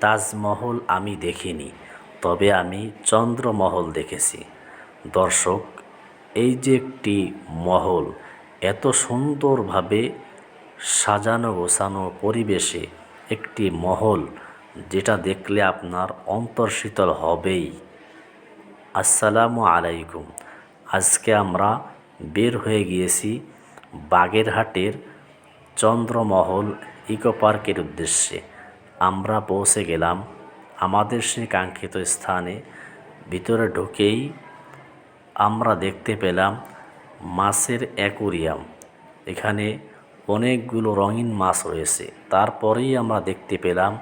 তাজমহল আমি দেখিনি, তবে আমি চন্দ্রমহল দেখেছি। দর্শক, এই যে একটি মহল, এত সুন্দরভাবে সাজানো গোছানো পরিবেশে একটি মহল, যেটা দেখলে আপনার অন্তর শীতল হবেই। আসসালামু আলাইকুম। আজকে আমরা বের হয়ে গিয়েছি বাগেরহাটের চন্দ্রমহল ইকো পার্কের উদ্দেশ্যে। আমরা পৌঁছে গেলাম আমাদের সেই কাঙ্ক্ষিত স্থানে। ভিতরে ঢুকেই আমরা দেখতে পেলাম মাছের অ্যাকুরিয়াম। এখানে অনেকগুলো রঙিন মাছ রয়েছে। তারপরেই আমরা দেখতে পেলাম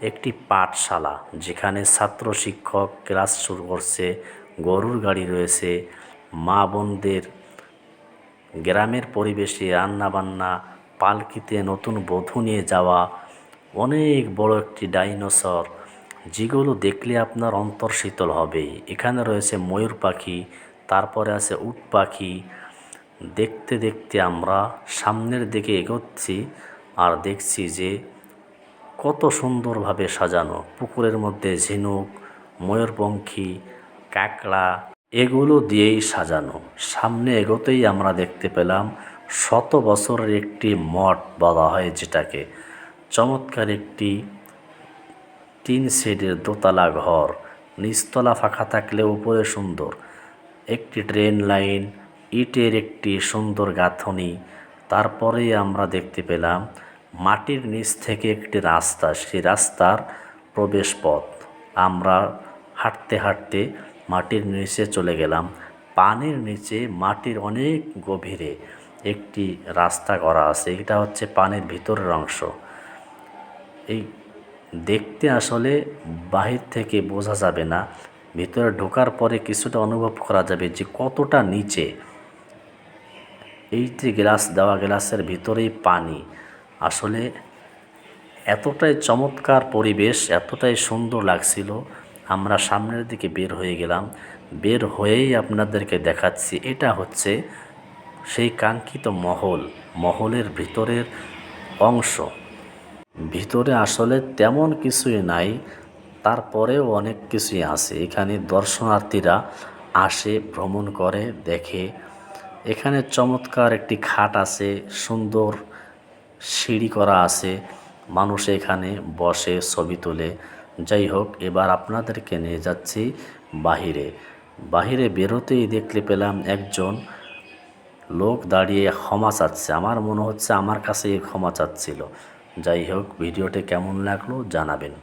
একটি পাঠশালা, যেখানে ছাত্র শিক্ষক ক্লাস শুরু করছে, গরুর গাড়ি রয়েছে, মা বোনদের গ্রামের পরিবেশে রান্নাবান্না, পালকিতে নতুন বধূ নিয়ে যাওয়া অনেক বড় একটি ডাইনোসর। যেগুলো দেখলে আপনার অন্তর শীতল হবেই এখানে রয়েছে ময়ূর পাখি, তারপরে আছে উট পাখি। দেখতে দেখতে আমরা সামনের দিকে এগোচ্ছি আর দেখছি যে কত সুন্দরভাবে সাজানো। পুকুরের মধ্যে ঝিনুক, ময়ূরপঙ্খী, কাঁকড়া, এগুলো দিয়েই সাজানো। সামনে এগোতেই আমরা দেখতে পেলাম শত বছরের একটি মঠ বলা হয় যেটাকে। চমৎকার একটি তিন শেডের দোতলা ঘর। নিচতলা ফাঁকা থাকলে উপরে সুন্দর। একটি ট্রেন লাইন, ইটের একটি সুন্দর গাঁথনি। তারপরেই আমরা দেখতে পেলাম মাটির নিচ থেকে একটি রাস্তা। সেই রাস্তার প্রবেশ পথ আমরা হাঁটতে হাঁটতে মাটির নিচে চলে গেলাম। পানির নিচে মাটির অনেক গভীরে একটি রাস্তা করা আছে। এটা হচ্ছে পানির ভিতরের অংশ। এই দেখতে আসলে বাহির থেকে বোঝা যাবে না, ভিতরে ঢোকার পরে কিছুটা অনুভব করা যাবে যে কতটা নিচে। এই যে গ্লাস দেওয়া গ্লাসের ভিতরেই পানি। আসলে এতটাই চমৎকার পরিবেশ, এতটাই সুন্দর লাগছিল। আমরা সামনের দিকে বের হয়ে গেলাম। বের হয়েই আপনাদেরকে দেখাচ্ছি, এটা হচ্ছে সেই কাঙ্ক্ষিত মহল। মহলের ভিতরের অংশ। ভিতরে আসলে তেমন কিছুই নাই, তারপরেও অনেক কিছুই আছে। এখানে দর্শনার্থীরা আসে, ভ্রমণ করে, দেখে। এখানে চমৎকার একটি খাট আছে, সুন্দর সিঁড়ি করা আছে। মানুষ এখানে বসে ছবি তোলে। যাই হোক, এবার আপনাদেরকে নিয়ে যাচ্ছি বাহিরে। বাহিরে বেরোতেই দেখতে পেলাম একজন লোক দাঁড়িয়ে ক্ষমা চাচ্ছে। আমার মনে হচ্ছে আমার কাছে ক্ষমা চাচ্ছিল। যাই হোক ভিডিওটি কেমন লাগল জানাবেন।